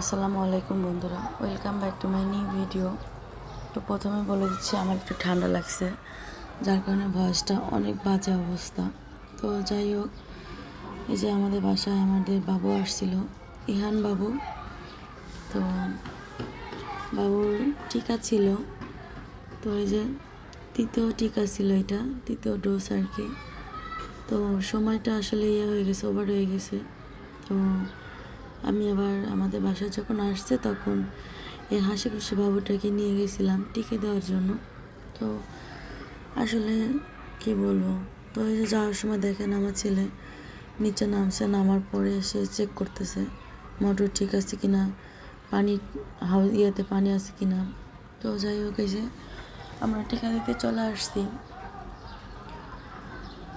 আসসালামু আলাইকুম বন্ধুরা, welcome back to my new video. তো প্রথমে বলে দিচ্ছি, আমার একটু ঠান্ডা লাগছে, যার কারণে ভয়েসটা অনেক বাজে অবস্থা। তো যাই হোক, এই যে আমাদের বাসায় আমাদের বাবু আসছিল, ইহান বাবু। তো বাবুর টিকা ছিল, তো এই যে তৃতীয় টিকা ছিল এটা, তৃতীয় ডোজ আর কি। তো সময়টা আসলে ইয়ে হয়ে গেছে ওভার হয়ে গেছে। তো আমি আবার আমাদের বাসায় যখন আসছে তখন এই হাসি খুশি বাবুটাকে নিয়ে গেছিলাম টিকে দেওয়ার জন্য। তো আসলে কি বলব, তো এই যে যাওয়ার সময় দেখেন আমার ছেলে নিচে নামছে, নামার পরে এসে চেক করতেছে মোটর ঠিক আছে কিনা, পানি হাউস ইয়েতে পানি আছে কিনা। তো যাই হোক, এই যে আমরা টিকা দিতে চলে আসছি।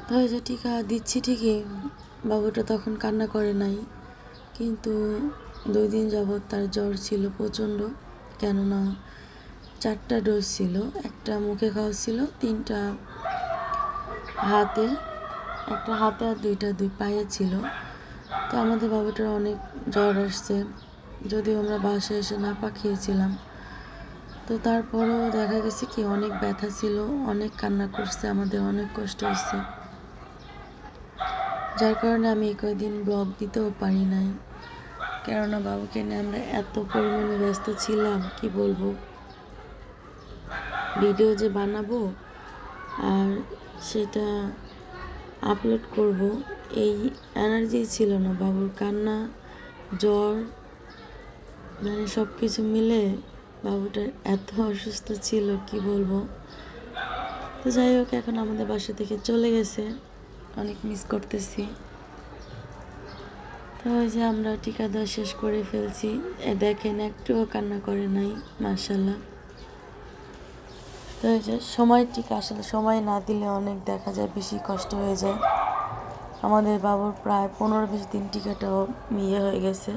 তো এই যে টিকা দিচ্ছি ঠিকই, বাবুটা তখন কান্না করে নাই। কিন্তু দুই দিন যাবৎ তার জ্বর ছিল প্রচণ্ড। কেননা চারটা ডোজ ছিল, একটা মুখে খাওয়া ছিল, তিনটা হাতে, একটা হাতে আর দুইটা দুই পায়ে ছিল। তো আমাদের বাবাটার অনেক জ্বর আসছে, যদিও আমরা বাসায় এসে না পাখিয়েছিলাম তো তারপরেও দেখা গেছে কি, অনেক ব্যথা ছিল, অনেক কান্না করছে, আমাদের অনেক কষ্ট হচ্ছে যার কারণে আমি এই কয়দিন ব্লগ দিতেও পারি নাই। কেননা বাবুকে নিয়ে আমরা এত পরিমাণে ব্যস্ত ছিলাম, কি বলব? ভিডিও যে বানাবো আর সেটা আপলোড করব, এই এনার্জি ছিল না। বাবুর কান্না, জ্বর মানে সব কিছু মিলে বাবুটা এত অসুস্থ ছিল, কি বলব? তো যাই হোক, এখন আমাদের বাসা থেকে চলে গেছে। অনেক মিস করতেছি। তো ওই যে আমরা টিকা দেওয়া শেষ করে ফেলছি। এ দেখেন, একটুও কান্না করে নাই মার্শাল্লাহ তো এই যে সময় টিকা আসলে সময় না দিলে অনেক দেখা যায়, বেশি কষ্ট হয়ে যায়। আমাদের বাবুর প্রায় পনেরো বিশ দিন টিকাটাও ইয়ে হয়ে গেছে।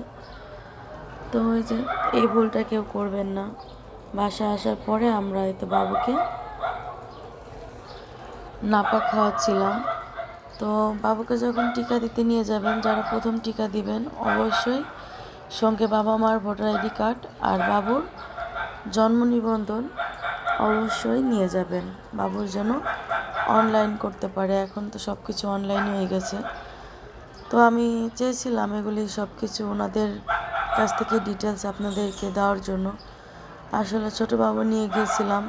তো ওই যে এই ভুলটা কেউ করবেন না। বাসায় আসার পরে আমরা হয়তো বাবুকে নাপা খাওয়াচ্ছিলাম। তো বাবুকে যখন টিকা দিতে নিয়ে যাবেন, যারা প্রথম টিকা দিবেন, অবশ্যই সঙ্গে বাবা মার ভোটার আইডি কার্ড আর বাবুর জন্ম নিবন্ধন অবশ্যই নিয়ে যাবেন। বাবুর যেন অনলাইন করতে পারে। এখন তো সব কিছু অনলাইন হয়ে গেছে। তো আমি চেয়েছিলাম এগুলি সব কিছু ওনাদের কাছ থেকে ডিটেলস আপনাদেরকে দেওয়ার জন্য। আসলে ছোটো বাবু নিয়ে গিয়েছিলাম।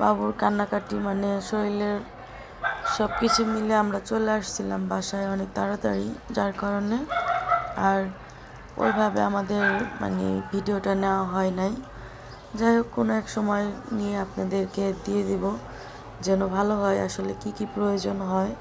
বাবুর কান্নাকাটি মানে শরীরের সব কিছু মিলে আমরা চলে আসছিলাম বাসায় অনেক তাড়াতাড়ি, যার কারণে আর ওইভাবে আমাদের মানে ভিডিওটা নেওয়া হয় নাই। যাই হোক, কোনো এক সময় নিয়ে আপনাদেরকে দিয়ে দিব যেন ভালো হয়, আসলে কি কি প্রয়োজন হয়।